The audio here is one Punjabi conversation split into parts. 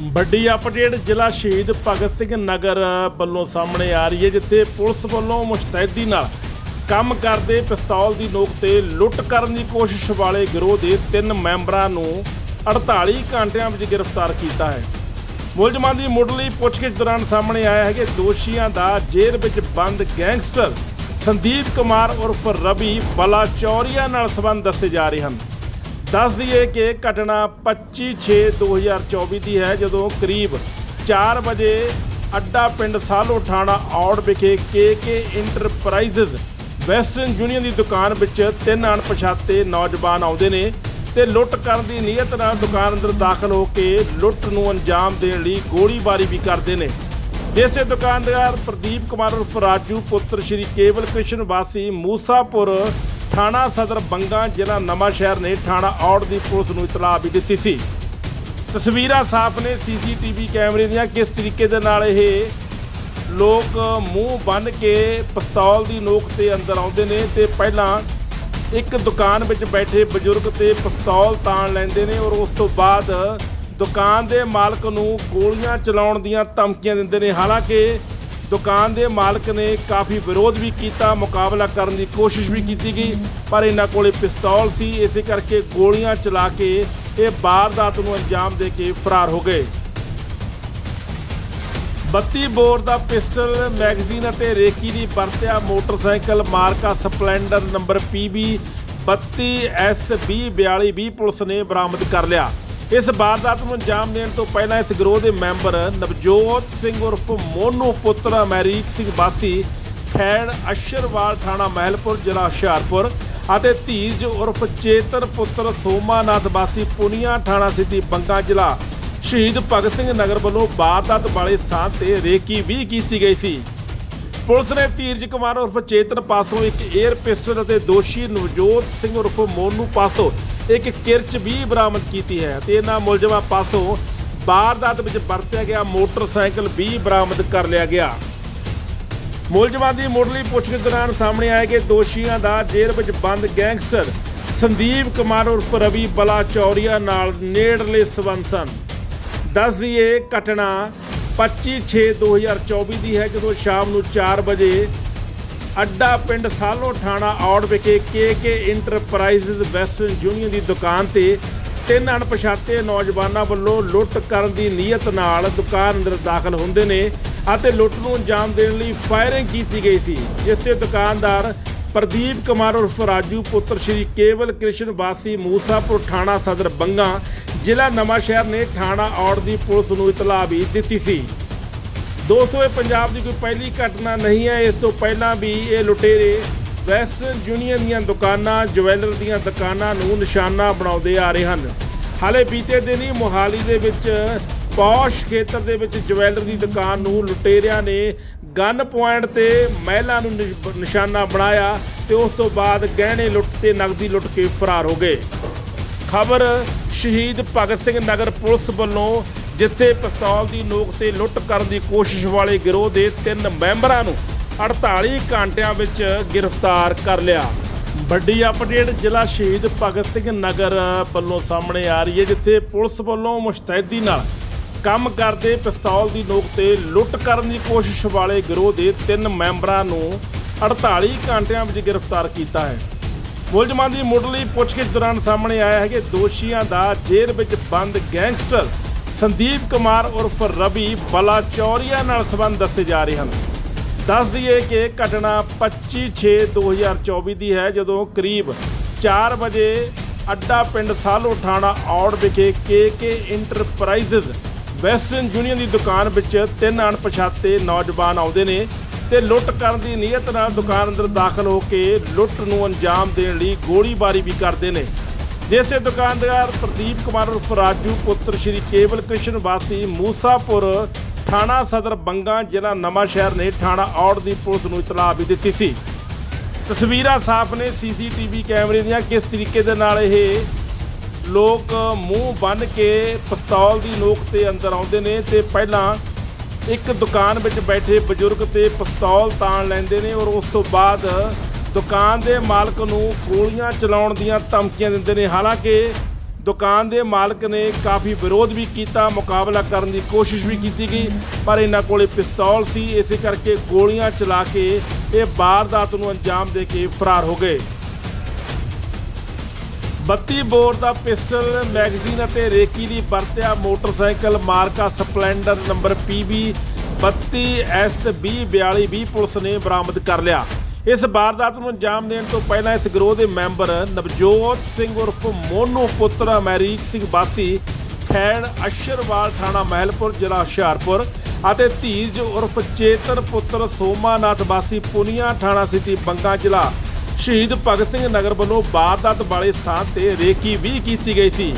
ਵੱਡੀ ਅਪਡੇਟ ਜ਼ਿਲ੍ਹਾ ਸ਼ਹੀਦ ਭਗਤ ਸਿੰਘ ਨਗਰ ਵੱਲੋਂ ਸਾਹਮਣੇ ਆ ਰਹੀ ਹੈ, ਜਿੱਥੇ ਪੁਲਿਸ ਵੱਲੋਂ ਮੁਸ਼ਤੈਦੀ ਨਾਲ ਕੰਮ ਕਰਦੇ ਪਿਸਤੌਲ ਦੀ ਨੋਕ ਤੇ ਲੁੱਟ ਕਰਨ ਦੀ ਕੋਸ਼ਿਸ਼ ਵਾਲੇ ਗਿਰੋਹ ਦੇ ਤਿੰਨ ਮੈਂਬਰਾਂ ਨੂੰ 48 ਘੰਟਿਆਂ ਵਿੱਚ ਗ੍ਰਿਫਤਾਰ ਕੀਤਾ ਹੈ। ਮੁਲਜ਼ਮਾਂ ਦੀ ਮੁੱਢਲੀ ਪੁੱਛਗਿੱਛ ਦੌਰਾਨ ਸਾਹਮਣੇ ਆਇਆ ਹੈ ਕਿ ਦੋਸ਼ੀਆਂ ਦਾ ਜੇਲ੍ਹ ਵਿੱਚ ਬੰਦ ਗੈਂਗਸਟਰ ਸੰਦੀਪ ਕੁਮਾਰ ਉਰਫ ਰਵੀ ਬਲਾਚੌਰੀਆ ਨਾਲ ਸੰਬੰਧ ਦੱਸੇ ਜਾ ਰਹੇ ਹਨ। ਦੱਸ ਦਈਏ ਕਿ ਘਟਨਾ 25/6/2024 ਦੀ ਹੈ, ਜਦੋਂ ਕਰੀਬ 4 ਵਜੇ ਅੱਡਾ ਪਿੰਡ ਸਾਲੋ ਠਾਣਾ ਔੜ ਵਿਖੇ ਕੇ ਇੰਟਰਪ੍ਰਾਈਜ਼ਸ ਵੈਸਟਰਨ ਯੂਨੀਅਨ ਦੀ ਦੁਕਾਨ ਵਿੱਚ ਤਿੰਨ ਅਣਪਛਾਤੇ ਨੌਜਵਾਨ ਆਉਂਦੇ ਨੇ ਤੇ ਲੁੱਟ ਕਰਨ ਦੀ ਨੀਅਤ ਨਾਲ ਦੁਕਾਨ ਅੰਦਰ ਦਾਖਲ ਹੋ ਕੇ ਲੁੱਟ ਨੂੰ ਅੰਜਾਮ ਦੇਣ ਲਈ ਗੋਲੀਬਾਰੀ ਵੀ ਕਰਦੇ ਨੇ। ਜਿਸੇ ਦੁਕਾਨਦਾਰ ਪ੍ਰਦੀਪ ਕੁਮਾਰ ਉਰਫ ਰਾਜੂ ਪੁੱਤਰ ਸ਼੍ਰੀ ਕੇਵਲ ਕ੍ਰਿਸ਼ਨ ਵਾਸੀ ਮੂਸਾਪੁਰ ਥਾਣਾ ਸਦਰ ਬੰਗਾ ਜ਼ਿਲ੍ਹਾ ਨਵਾਂ ਸ਼ਹਿਰ ਨੇ ਥਾਣਾ ਔੜ ਦੀ ਪੁਲਿਸ ਨੂੰ ਇਤਲਾਹ ਵੀ ਦਿੱਤੀ ਸੀ। ਤਸਵੀਰਾਂ ਸਾਫ਼ ਨੇ ਸੀਸੀਟੀਵੀ ਕੈਮਰੇ ਦੀਆਂ। ਕਿਸ ਤਰੀਕੇ ਦੇ ਨਾਲ ਇਹ ਲੋਕ ਮੂੰਹ ਬੰਨ ਕੇ ਪਿਸਤੌਲ ਦੀ ਨੋਕ ਤੇ ਅੰਦਰ ਆਉਂਦੇ ਨੇ ਤੇ ਪਹਿਲਾਂ ਇੱਕ ਦੁਕਾਨ ਵਿੱਚ ਬੈਠੇ ਬਜ਼ੁਰਗ ਤੇ ਪਿਸਤੌਲ ਤਾਣ ਲੈਂਦੇ ਨੇ ਔਰ ਉਸ ਤੋਂ ਬਾਅਦ ਦੁਕਾਨ ਦੇ ਮਾਲਕ ਨੂੰ ਗੋਲੀਆਂ ਚਲਾਉਣ ਦੀਆਂ ਧਮਕੀਆਂ ਦਿੰਦੇ ਨੇ। ਹਾਲਾਂਕਿ ਦੁਕਾਨ ਦੇ ਮਾਲਕ ਨੇ ਕਾਫੀ ਵਿਰੋਧ ਵੀ ਕੀਤਾ, ਮੁਕਾਬਲਾ ਕਰਨ ਦੀ ਕੋਸ਼ਿਸ਼ ਵੀ ਕੀਤੀ ਗਈ, ਪਰ ਇਹਨਾਂ ਕੋਲੇ ਪਿਸਤੌਲ ਸੀ, ਇਸੇ ਕਰਕੇ ਗੋਲੀਆਂ ਚਲਾ ਕੇ ਇਹ ਵਾਰਦਾਤ ਨੂੰ ਅੰਜਾਮ ਦੇ ਕੇ ਫਰਾਰ ਹੋ ਗਏ। 32 ਬੋਰ ਦਾ ਪਿਸਟਲ, ਮੈਗਜ਼ੀਨ ਅਤੇ ਰੇਕੀ ਦੀ ਵਰਤਿਆ motorcycle ਮਾਰਕਾ Splendor number PB 32S2042 police ਨੇ ਬਰਾਮਦ ਕਰ ਲਿਆ। ਇਸ ਵਾਰਦਾਤ ਨੂੰ ਅੰਜਾਮ ਦੇਣ ਤੋਂ ਪਹਿਲਾਂ ਇਸ ਗਰੋਹ ਦੇ ਮੈਂਬਰ ਨਵਜੋਤ ਸਿੰਘ ਉਰਫ ਮੋਨੂ ਪੁੱਤਰ ਅਮਰੀਕ ਸਿੰਘ ਵਾਸੀ ਖੈੜ ਅਸ਼ਰਵਾਲ ਥਾਣਾ ਮਹਿਲਪੁਰ, ਜ਼ਿਲ੍ਹਾ ਹੁਸ਼ਿਆਰਪੁਰ ਅਤੇ ਧੀਰਜ ਉਰਫ ਚੇਤਨ ਪੁੱਤਰ ਸੋਮਾਨਾਥ ਵਾਸੀ ਪੁਨੀਆ ਥਾਣਾ ਸਿੱਧੀ ਬੰਗਾ, ਜ਼ਿਲ੍ਹਾ ਸ਼ਹੀਦ ਭਗਤ ਸਿੰਘ ਨਗਰ ਵੱਲੋਂ ਵਾਰਦਾਤ ਵਾਲੇ ਸਥਾਨ ਤੇ ਰੇਕੀ ਵੀ ਕੀਤੀ ਗਈ ਸੀ। ਪੁਲਿਸ ਨੇ ਧੀਰਜ ਕੁਮਾਰ ਉਰਫ ਚੇਤਨ ਪਾਸੋਂ ਇੱਕ 에ਅਰ ਪਿਸਟਲ ਅਤੇ ਦੋਸ਼ੀ ਨਵਜੋਤ ਸਿੰਘ ਉਰਫ ਮੋਨੂ ਪਾਸੋਂ ਇੱਕ ਕਿਰਚ ਵੀ ਬਰਾਮਦ ਕੀਤੀ ਹੈ ਤੇ ਇਹਨਾਂ ਮੁਲਜ਼ਮਾਂ ਪਾਸੋਂ ਵਾਰਦਾਤ ਵਿੱਚ ਵਰਤਿਆ ਗਿਆ, ਮੋਟਰਸਾਈਕਲ ਵੀ ਬਰਾਮਦ ਕਰ ਲਿਆ ਗਿਆ। ਮੁਲਜ਼ਮਾਂ ਦੀ ਮੁੱਢਲੀ ਪੁੱਛਗਿੱਛ ਦੌਰਾਨ ਸਾਹਮਣੇ ਆਇਆ ਕਿ ਦੋਸ਼ੀਆਂ ਦਾ ਜੇਲ੍ਹ ਵਿੱਚ ਬੰਦ ਗੈਂਗਸਟਰ ਸੰਦੀਪ ਕੁਮਾਰ ਉਰਫ ਰਵੀ ਬਲਾਚੌਰੀਆ ਨਾਲ ਨੇੜਲੇ ਸਬੰਧ ਸਨ। ਦੱਸ ਦਈਏ, ਘਟਨਾ 25/6/2024 ਦੀ ਹੈ, ਜਦੋਂ ਸ਼ਾਮ ਨੂੰ 4 ਵਜੇ ਅੱਡਾ ਪਿੰਡ ਸਾਲੋ ਠਾਣਾ ਔੜ ਵਿਖੇ ਕੇ ਇੰਟਰਪ੍ਰਾਈਜ਼ਸ ਵੈਸਟਰਨ ਯੂਨੀਅਨ ਦੀ ਦੁਕਾਨ ਤੇ ਤਿੰਨ ਅਣਪਛਾਤੇ ਨੌਜਵਾਨਾਂ ਵੱਲੋਂ ਲੁੱਟ ਕਰਨ ਦੀ ਨੀਅਤ ਨਾਲ ਦੁਕਾਨ ਅੰਦਰ ਦਾਖਲ ਹੁੰਦੇ ਨੇ ਅਤੇ ਲੁੱਟ ਨੂੰ ਅੰਜਾਮ ਦੇਣ ਲਈ ਫਾਇਰਿੰਗ ਕੀਤੀ ਗਈ ਸੀ, ਜਿਸ ਤੇ ਦੁਕਾਨਦਾਰ ਪ੍ਰਦੀਪ ਕੁਮਾਰ ਉਰਫ ਰਾਜੂ ਪੁੱਤਰ ਸ਼੍ਰੀ ਕੇਵਲ ਕ੍ਰਿਸ਼ਨ ਵਾਸੀ ਮੂਸਾਪੁਰ ਥਾਣਾ ਸਦਰ ਬੰਗਾ ਜ਼ਿਲ੍ਹਾ ਨਵਾਂ ਸ਼ਹਿਰ ਨੇ ਥਾਣਾ ਔੜ ਦੀ ਪੁਲਿਸ ਨੂੰ ਇਤਲਾਹ ਵੀ ਦਿੱਤੀ ਸੀ। ਦੋਸਤੋ, ਇਹ ਪੰਜਾਬ ਦੀ ਕੋਈ ਪਹਿਲੀ ਘਟਨਾ ਨਹੀਂ ਹੈ। ਇਸ ਤੋਂ ਪਹਿਲਾਂ ਵੀ ਇਹ ਲੁਟੇਰੇ ਵੈਸਟਰਨ ਯੂਨੀਅਨ ਦੀਆਂ ਦੁਕਾਨਾਂ, ਜਵੈਲਰ ਦੀਆਂ ਦੁਕਾਨਾਂ ਨੂੰ ਨਿਸ਼ਾਨਾ ਬਣਾਉਂਦੇ ਆ ਰਹੇ ਹਨ। ਹਾਲੇ ਬੀਤੇ ਦਿਨ ਹੀ ਮੋਹਾਲੀ ਦੇ ਵਿੱਚ ਪੌਸ਼ ਖੇਤਰ ਦੇ ਵਿੱਚ ਜਵੈਲਰ ਦੀ ਦੁਕਾਨ ਨੂੰ ਲੁਟੇਰਿਆਂ ਨੇ ਗਨ ਪੁਆਇੰਟ ਤੇ ਮਹਿਲਾ ਨੂੰ ਨਿਸ਼- ਨਿਸ਼ਾਨਾ ਬਣਾਇਆ ਤੇ ਉਸ ਤੋਂ ਬਾਅਦ ਗਹਿਣੇ ਲੁੱਟ ਤੇ ਨਗਦੀ ਲੁੱਟ ਕੇ ਫਰਾਰ ਹੋ ਗਏ। ਖਬਰ ਸ਼ਹੀਦ ਭਗਤ ਸਿੰਘ ਨਗਰ ਪੁਲਿਸ ਵੱਲੋਂ ਜਿੱਥੇ ਪਿਸਤੌਲ ਦੀ ਨੋਕ ਤੇ ਲੁੱਟ ਕਰਨ ਦੀ ਕੋਸ਼ਿਸ਼ ਵਾਲੇ ਗਿਰੋਹ ਦੇ ਤਿੰਨ ਮੈਂਬਰਾਂ ਨੂੰ 48 ਘੰਟਿਆਂ ਵਿੱਚ ਗ੍ਰਿਫਤਾਰ ਕਰ ਲਿਆ। ਵੱਡੀ ਅਪਡੇਟ ਜ਼ਿਲ੍ਹਾ ਸ਼ਹੀਦ ਭਗਤ ਸਿੰਘ ਨਗਰ ਵੱਲੋਂ ਸਾਹਮਣੇ ਆ ਰਹੀ ਹੈ, ਜਿੱਥੇ ਪੁਲਿਸ ਵੱਲੋਂ ਮੁਸ਼ਤੈਦੀ ਨਾਲ ਕੰਮ ਕਰਦੇ ਪਿਸਤੌਲ ਦੀ ਨੋਕ ਤੇ ਲੁੱਟ ਕਰਨ ਦੀ ਕੋਸ਼ਿਸ਼ ਵਾਲੇ ਗਿਰੋਹ ਦੇ ਤਿੰਨ ਮੈਂਬਰਾਂ ਨੂੰ 48 ਘੰਟਿਆਂ ਵਿੱਚ ਗ੍ਰਿਫਤਾਰ ਕੀਤਾ ਹੈ। ਮੁਲਜ਼ਮਾਂ ਦੀ ਮੁੱਢਲੀ ਪੁੱਛਗਿੱਛ ਦੌਰਾਨ ਸਾਹਮਣੇ ਆਇਆ ਹੈ ਕਿ ਦੋਸ਼ੀਆਂ ਦਾ ਜੇਲ੍ਹ ਵਿੱਚ ਬੰਦ ਗੈਂਗਸਟਰ ਸੰਦੀਪ ਕੁਮਾਰ ਉਰਫ ਰਵੀ ਬਲਾਚੌਰੀਆ ਨਾਲ ਸੰਬੰਧ ਦੱਸੇ ਜਾ ਰਹੇ ਹਨ। ਦੱਸ ਦਈਏ ਕਿ ਘਟਨਾ 25/6/2024 ਦੀ ਹੈ, ਜਦੋਂ ਕਰੀਬ 4 ਵਜੇ ਅੱਡਾ ਪਿੰਡ ਸਾਲੋ ਠਾਣਾ ਔੜ ਵਿਖੇ ਕੇ ਇੰਟਰਪ੍ਰਾਈਜ਼ਸ ਵੈਸਟਰਨ ਯੂਨੀਅਨ ਦੀ ਦੁਕਾਨ ਵਿੱਚ ਤਿੰਨ ਅਣਪਛਾਤੇ ਨੌਜਵਾਨ ਆਉਂਦੇ ਨੇ ਤੇ ਲੁੱਟ ਕਰਨ ਦੀ ਨੀਅਤ ਨਾਲ ਦੁਕਾਨ ਅੰਦਰ ਦਾਖਲ ਹੋ ਕੇ ਲੁੱਟ ਨੂੰ ਅੰਜਾਮ ਦੇਣ ਲਈ ਗੋਲੀਬਾਰੀ ਵੀ ਕਰਦੇ ਨੇ। ਜਿਸੇ ਦੁਕਾਨਦਾਰ ਪ੍ਰਦੀਪ ਕੁਮਾਰ ਉਰਫ ਰਾਜੂ, ਪੁੱਤਰ ਸ਼੍ਰੀ ਕੇਵਲ ਕ੍ਰਿਸ਼ਨ ਵਾਸੀ, ਮੂਸਾਪੁਰ ਥਾਣਾ ਸਦਰ ਬੰਗਾ, ਜ਼ਿਲ੍ਹਾ ਨਵਾਂ ਸ਼ਹਿਰ ਨੇ ਥਾਣਾ ਔੜ ਦੀ ਪੁਲਿਸ ਨੂੰ ਇਤਲਾਹ ਵੀ ਦਿੱਤੀ ਸੀ। ਤਸਵੀਰਾਂ ਸਾਫ਼ ਨੇ ਸੀਸੀਟੀਵੀ ਕੈਮਰੇ ਦੀਆਂ। ਕਿਸ ਤਰੀਕੇ ਦੇ ਨਾਲ ਇਹ ਲੋਕ ਮੂੰਹ ਬੰਨ ਕੇ ਪਿਸਤੌਲ ਦੀ ਨੋਕ ਤੇ ਅੰਦਰ ਆਉਂਦੇ ਨੇ ਤੇ ਪਹਿਲਾਂ ਇੱਕ ਦੁਕਾਨ ਵਿੱਚ ਬੈਠੇ ਬਜ਼ੁਰਗ ਤੇ ਪਿਸਤੌਲ ਤਾਣ ਲੈਂਦੇ ਨੇ ਔਰ ਉਸ ਤੋਂ ਬਾਅਦ ਦੁਕਾਨ ਦੇ ਮਾਲਕ ਨੂੰ ਗੋਲੀਆਂ ਚਲਾਉਣ ਦੀਆਂ ਧਮਕੀਆਂ ਦਿੰਦੇ ਨੇ। ਹਾਲਾਂਕਿ ਦੁਕਾਨ ਦੇ ਮਾਲਕ ਨੇ ਕਾਫੀ ਵਿਰੋਧ ਵੀ ਕੀਤਾ, ਮੁਕਾਬਲਾ ਕਰਨ ਦੀ ਕੋਸ਼ਿਸ਼ ਵੀ ਕੀਤੀ ਗਈ, ਪਰ ਇਹਨਾਂ ਕੋਲੇ ਪਿਸਤੌਲ ਸੀ। ਇਸੇ ਕਰਕੇ ਗੋਲੀਆਂ ਚਲਾ ਕੇ ਇਹ ਵਾਰਦਾਤ ਨੂੰ ਅੰਜਾਮ ਦੇ ਕੇ ਫਰਾਰ ਹੋ ਗਏ। 32 ਬੋਰ ਦਾ ਪਿਸਟਲ ਮੈਗਜ਼ੀਨ ਅਤੇ ਰੇਕੀ ਦੀ ਵਰਤਿਆ motorcycle ਮਾਰਕਾ Splendor number PB 32S2042 police ਨੇ ਬਰਾਮਦ ਕਰ ਲਿਆ। ਇਸ ਵਾਰਦਾਤ ਨੂੰ ਅੰਜਾਮ ਦੇਣ ਤੋਂ ਪਹਿਲਾਂ ਇਸ ਗਰੋਹ ਦੇ ਮੈਂਬਰ ਨਵਜੋਤ ਸਿੰਘ ਉਰਫ ਮੋਨੂ ਪੁੱਤਰ ਅਮਰੀਕ ਸਿੰਘ ਬਾਸੀ ਖੈੜ ਅਸ਼ਰਵਾਲ ਥਾਣਾ ਮਹਿਲਪੁਰ, ਜ਼ਿਲ੍ਹਾ ਹੁਸ਼ਿਆਰਪੁਰ ਅਤੇ ਧੀਰਜ ਉਰਫ ਚੇਤਨ ਪੁੱਤਰ ਸੋਮਾਨਾਥ ਬਾਸੀ ਪੁਨੀਆ ਥਾਣਾ ਸਿਟੀ, ਬੰਗਾ ਜ਼ਿਲ੍ਹਾ। ਸ਼ਹੀਦ ਭਗਤ ਸਿੰਘ ਨਗਰ ਵੱਲੋਂ ਵਾਰਦਾਤ ਵਾਲੇ ਸਥਾਨ ਤੇ ਰੇਕੀ ਵੀ ਕੀਤੀ ਗਈ ਸੀ।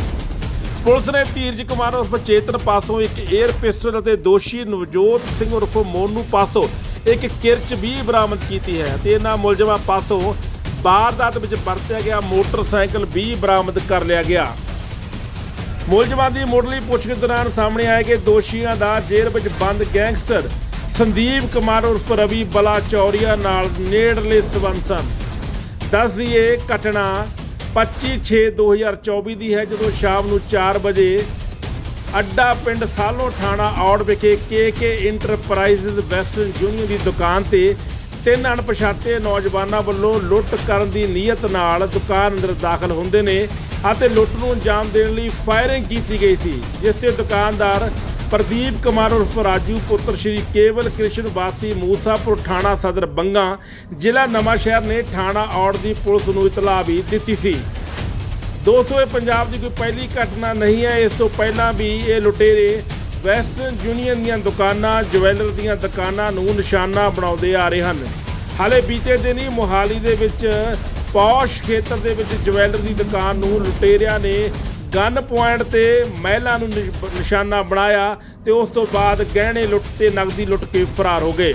ਪੁਲਿਸ ਨੇ ਧੀਰਜ ਕੁਮਾਰ ਉਰਫ ਚੇਤਨ ਪਾਸੋਂ ਇੱਕ 에ਅਰ ਪਿਸਟਲ ਅਤੇ ਦੋਸ਼ੀ ਨਵਜੋਤ ਸਿੰਘ ਉਰਫ ਮੋਨੂ ਪਾਸੋਂ ਇੱਕ ਕਿਰਚ ਵੀ ਬਰਾਮਦ ਕੀਤੀ ਹੈ ਤੇ ਇਹਨਾਂ ਮੁਲਜ਼ਮਾਂ ਪਾਸੋਂ ਵਾਰਦਾਤ ਵਿੱਚ ਵਰਤਿਆ ਗਿਆ, ਮੋਟਰਸਾਈਕਲ ਵੀ ਬਰਾਮਦ ਕਰ ਲਿਆ ਗਿਆ। ਮੁਲਜ਼ਮਾਂ ਦੀ ਮੁੱਢਲੀ ਪੁੱਛਗਿੱਛ ਦੌਰਾਨ ਸਾਹਮਣੇ ਆਇਆ ਕਿ ਦੋਸ਼ੀਆਂ ਦਾ ਜੇਲ੍ਹ ਵਿੱਚ ਬੰਦ ਗੈਂਗਸਟਰ ਸੰਦੀਪ ਕੁਮਾਰ ਉਰਫ ਰਵੀ ਬਲਾ ਚੌਰੀਆ ਨਾਲ ਨੇੜਲੇ ਸਬੰਧ ਸਨ। ਦੱਸ ਦਈਏ, ਘਟਨਾ 25/6/2024 ਦੀ ਹੈ, ਜਦੋਂ ਸ਼ਾਮ ਨੂੰ 4 ਵਜੇ ਅੱਡਾ ਪਿੰਡ ਸਾਲੋ ਥਾਣਾ ਔੜ ਵਿਖੇ ਕੇ ਇੰਟਰਪ੍ਰਾਈਜ਼ਸ ਵੈਸਟਰਨ ਯੂਨੀਅਨ ਦੀ ਦੁਕਾਨ ਤੇ ਤਿੰਨ ਅਣਪਛਾਤੇ ਨੌਜਵਾਨਾਂ ਵੱਲੋਂ ਲੁੱਟ ਕਰਨ ਦੀ ਨੀਅਤ ਨਾਲ ਦੁਕਾਨ ਅੰਦਰ ਦਾਖਲ ਹੁੰਦੇ ਨੇ ਅਤੇ ਲੁੱਟ ਨੂੰ ਅੰਜਾਮ ਦੇਣ ਲਈ ਫਾਇਰਿੰਗ ਕੀਤੀ ਗਈ ਸੀ, ਜਿਸ ਤੇ ਦੁਕਾਨਦਾਰ ਪ੍ਰਦੀਪ ਕੁਮਾਰ ਉਰਫ ਰਾਜੂ ਪੁੱਤਰ ਸ਼੍ਰੀ ਕੇਵਲ ਕ੍ਰਿਸ਼ਨ ਵਾਸੀ ਮੂਸਾਪੁਰ ਥਾਣਾ ਸਦਰ ਬੰਗਾ, ਜ਼ਿਲ੍ਹਾ ਨਵਾਂਸ਼ਹਿਰ ਨੇ ਥਾਣਾ ਔੜ ਦੀ ਪੁਲਿਸ ਨੂੰ ਇਤਲਾਹ ਵੀ ਦਿੱਤੀ ਸੀ। ਦੋਸਤੋ ਇਹ ਪੰਜਾਬ ਦੀ ਕੋਈ ਪਹਿਲੀ ਘਟਨਾ ਨਹੀਂ ਹੈ। ਇਸ ਤੋਂ ਪਹਿਲਾਂ ਵੀ ਇਹ ਲੁਟੇਰੇ ਵੈਸਟਰਨ ਯੂਨੀਅਨ ਦੀਆਂ ਦੁਕਾਨਾਂ, ਜਵੈਲਰ ਦੀਆਂ ਦੁਕਾਨਾਂ ਨੂੰ ਨਿਸ਼ਾਨਾ ਬਣਾਉਂਦੇ ਆ ਰਹੇ ਹਨ। ਹਾਲੇ ਬੀਤੇ ਦਿਨ ਹੀ ਮੋਹਾਲੀ ਦੇ ਵਿੱਚ ਪੌਸ਼ ਖੇਤਰ ਦੇ ਵਿੱਚ ਜਵੈਲਰ ਦੀ ਦੁਕਾਨ ਨੂੰ ਲੁਟੇਰਿਆਂ ਨੇ ਗਨ ਪੁਆਇੰਟ ਤੇ ਮਹਿਲਾ ਨੂੰ ਨਿਸ਼- ਨਿਸ਼ਾਨਾ ਬਣਾਇਆ ਤੇ ਉਸ ਤੋਂ ਬਾਅਦ ਗਹਿਣੇ ਲੁੱਟ ਤੇ ਨਗਦੀ ਲੁੱਟ ਕੇ ਫਰਾਰ ਹੋ ਗਏ।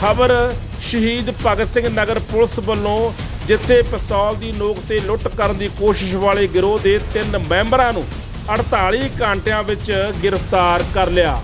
ਖਬਰ ਸ਼ਹੀਦ ਭਗਤ ਸਿੰਘ ਨਗਰ ਪੁਲਿਸ ਵੱਲੋਂ ਜਿੱਥੇ ਪਿਸਤੌਲ ਦੀ ਨੋਕ ਤੇ ਲੁੱਟ ਕਰਨ ਦੀ ਕੋਸ਼ਿਸ਼ ਵਾਲੇ ਗਿਰੋਹ ਦੇ ਤਿੰਨ ਮੈਂਬਰਾਂ ਨੂੰ 48 ਘੰਟਿਆਂ ਵਿੱਚ ਗ੍ਰਿਫਤਾਰ ਕਰ ਲਿਆ।